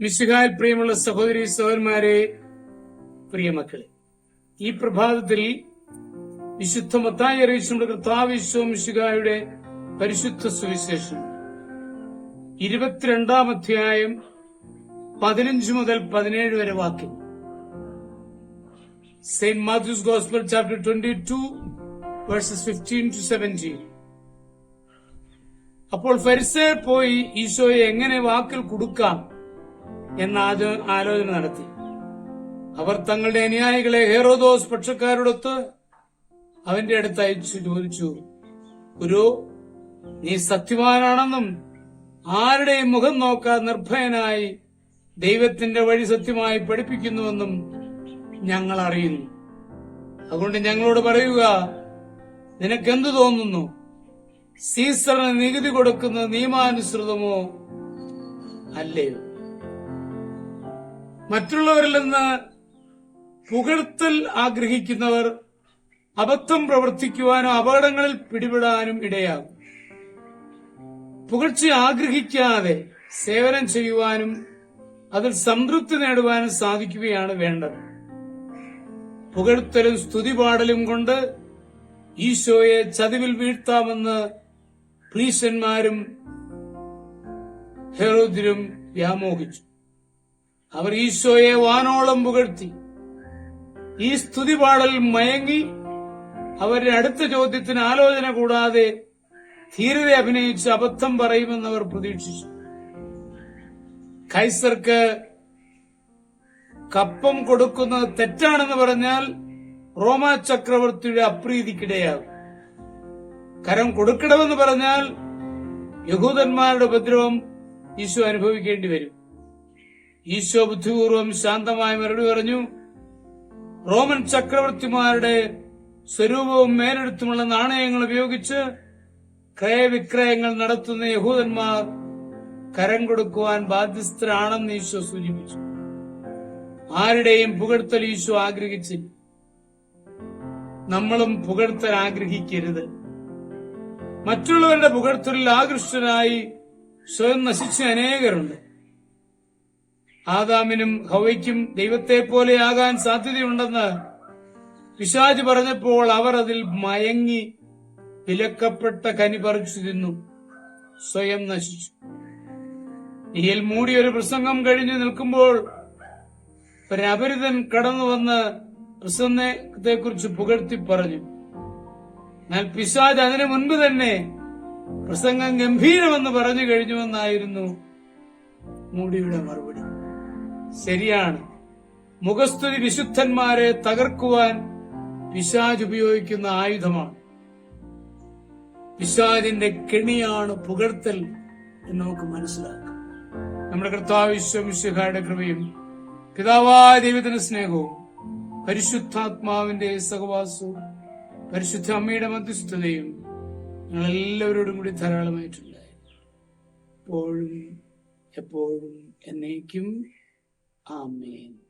മിശുഹാൽ പ്രിയമുള്ള സഹോദരി സഹോദരന്മാരെ പ്രിയമക്കളെ ഈ പ്രഭാതത്തിൽ വിശുദ്ധ മത്തായി അറിയിച്ചുകൊണ്ട് കർത്താവിശ്വം മിശുഹായുടെ പരിശുദ്ധ സുവിശേഷം. ഇരുപത്തിരണ്ടാം അധ്യായം പതിനഞ്ച് മുതൽ പതിനേഴ് വരെ വാക്യം. Saint Matthew's gospel chapter twenty two verses fifteen to seventeen. അപ്പോൾ ഫരിസേർ പോയി ഈശോയെ എങ്ങനെ വാക്കിൽ കൊടുക്കാം? എന്ന ആലോചന നടത്തി. അവർ തങ്ങളുടെ അനുയായികളെ ഹെറോദോസ് പക്ഷക്കാരോടൊത്ത് അവന്റെ അടുത്ത് അയച്ചു ചോദിച്ചു ഗുരു നീ സത്യവാനാണെന്നും ആരുടെയും മുഖം നോക്കാതെ നിർഭയനായി ദൈവത്തിന്റെ വഴി സത്യമായി പഠിപ്പിക്കുന്നുവെന്നും ഞങ്ങൾ അറിയുന്നു. അതുകൊണ്ട് ഞങ്ങളോട് പറയുക നിനക്കെന്തു തോന്നുന്നു? സീസറിന് നികുതി കൊടുക്കുന്നത് നിയമാനുസൃതമോ അല്ലയോ? മറ്റുള്ളവരിൽ നിന്ന് പുകഴ്ത്തൽ ആഗ്രഹിക്കുന്നവർ അബദ്ധം പ്രവർത്തിക്കുവാനും അപകടങ്ങളിൽ പിടിപെടാനും ഇടയാകും. പുകഴ്ച ആഗ്രഹിക്കാതെ സേവനം ചെയ്യുവാനും അതിൽ സംതൃപ്തി നേടുവാനും സാധിക്കുകയാണ് വേണ്ടത്. പുകഴ്ത്തലും സ്തുതിപാടലും കൊണ്ട് ഈശോയെ ചതിവിൽ വീഴ്ത്താമെന്ന് പ്രീശന്മാരും ഹെറോദ്യരും വ്യാമോഹിച്ചു. അവർ ഈശോയെ വാനോളം പുകഴ്ത്തി. ഈ സ്തുതിപാടൽ മയങ്ങി അവരുടെ അടുത്ത ചോദ്യത്തിന് ആലോചന കൂടാതെ ധീരത അഭിനയിച്ച് അബദ്ധം പറയുമെന്ന് അവർ പ്രതീക്ഷിച്ചു. കൈസർക്ക് കപ്പം കൊടുക്കുന്നത് തെറ്റാണെന്ന് പറഞ്ഞാൽ റോമാ ചക്രവർത്തിയുടെ അപ്രീതിക്കിടയാകും. കരം കൊടുക്കണമെന്ന് പറഞ്ഞാൽ യഹൂദന്മാരുടെ ഉപദ്രവം ഈശോ അനുഭവിക്കേണ്ടി വരും. ഈശോ ബുദ്ധിപൂർവം ശാന്തമായി മറുപടി പറഞ്ഞു റോമൻ ചക്രവർത്തിമാരുടെ സ്വരൂപവും മേലെടുത്തുമുള്ള നാണയങ്ങൾ ഉപയോഗിച്ച് ക്രയവിക്രയങ്ങൾ നടത്തുന്ന യഹൂദന്മാർ കരം കൊടുക്കുവാൻ ബാധ്യസ്ഥരാണെന്ന് ഈശോ സൂചിപ്പിച്ചു. ആരുടെയും പുകഴ്ത്തൽ ഈശോ ആഗ്രഹിച്ചില്ല. നമ്മളും പുകഴ്ത്തൽ ആഗ്രഹിക്കരുത്. മറ്റുള്ളവരുടെ പുകഴ്ത്തലിൽ ആകൃഷ്ടനായി സ്വയം നശിച്ച അനേകരുണ്ട്. ആദാമിനും ഹവയ്ക്കും ദൈവത്തെ പോലെയാകാൻ സാധ്യതയുണ്ടെന്ന് പിശാജ് പറഞ്ഞപ്പോൾ അവർ അതിൽ മയങ്ങി വിലക്കപ്പെട്ട കനി പറിച്ചു തിന്നു സ്വയം നശിച്ചു. നീയിൽ മൂടിയ ഒരു പ്രസംഗം കഴിഞ്ഞു നിൽക്കുമ്പോൾ ഒരപരിതൻ കടന്നു വന്ന് പ്രസംഗത്തെ കുറിച്ച് പുകഴ്ത്തി പറഞ്ഞു എന്നാൽ പിശാജ് അതിനു മുൻപ് തന്നെ പ്രസംഗം ഗംഭീരമെന്ന് പറഞ്ഞു കഴിഞ്ഞുവെന്നായിരുന്നു മൂടിയുടെ മറുപടി. ശരിയാണ്. മുഖസ്തുതി വിശുദ്ധന്മാരെ തകർക്കുവാൻ പിശാജ് ഉപയോഗിക്കുന്ന ആയുധമാണ്. പിശാജിന്റെ കെണിയാണ് പുകഴ്ത്തൽ എന്ന് നമുക്ക് മനസ്സിലാക്കാം. നമ്മുടെ കർത്താവിശ്വമിശുഖയുടെ കൃപയും പിതാവായ സ്നേഹവും പരിശുദ്ധാത്മാവിന്റെ സഹവാസവും പരിശുദ്ധ അമ്മയുടെ മധ്യസ്ഥതയും ഞങ്ങൾ എല്ലാവരോടും കൂടി ധാരാളമായിട്ടുണ്ടായി. എപ്പോഴും എപ്പോഴും എന്നേക്കും Amen.